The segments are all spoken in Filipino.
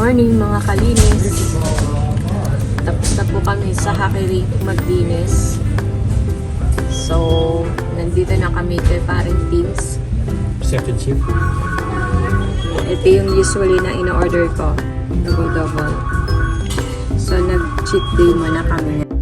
morning mga kalinis. Tapos na po kami sa Hakiri Magdinis. So, nandito na kami kay paring teams. Second shift. Ito yung usually na in-order ko. Double-double. So, nag-cheat day muna kami.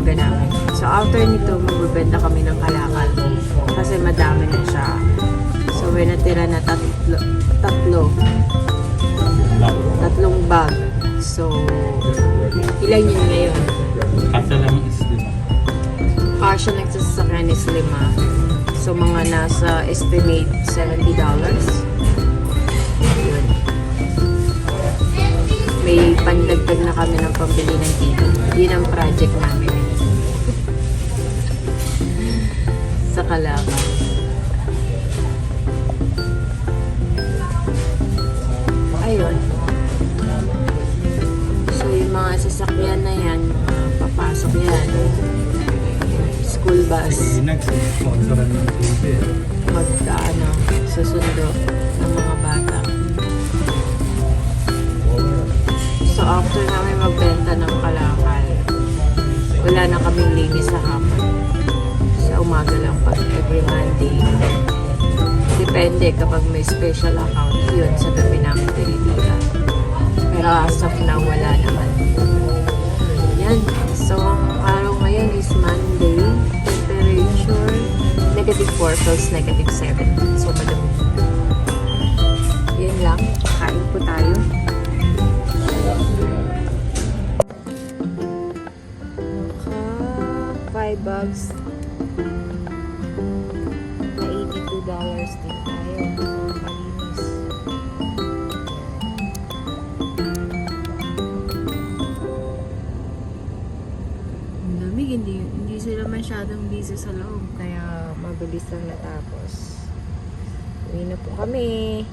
Namin. So, after nito, magbebenta kami ng kalakal. Kasi madami na siya. So, may natira na tatlo. Tatlo. Tatlong bag. So, ilan yun ngayon? Kasa lang is lima. Kasha nagsasakyan is lima. So, mga nasa estimate $70. Yun. May pandagdag na kami ng pambili ng TV. Yun ang project namin. Calacas. Ayun. So, yung mga sasakyan na yan, papasok yan. School bus TV. magkaano, susundo ng mga bata. So after namin magbenta ng kalakal, wala na kaming linis pag every Monday. Depende kapag may special account, yun sa gabi namin tinitira. Pero as of now, wala naman. Yan. So, ang araw ngayon is Monday. Temperature, negative 4 plus negative 7. So, madami. Yan lang. Kain po tayo. Naka 5 bags Lamig, hindi, hindi sila masyadong busy sa loob. Kaya mabilis lang natapos. Uwi na po kami.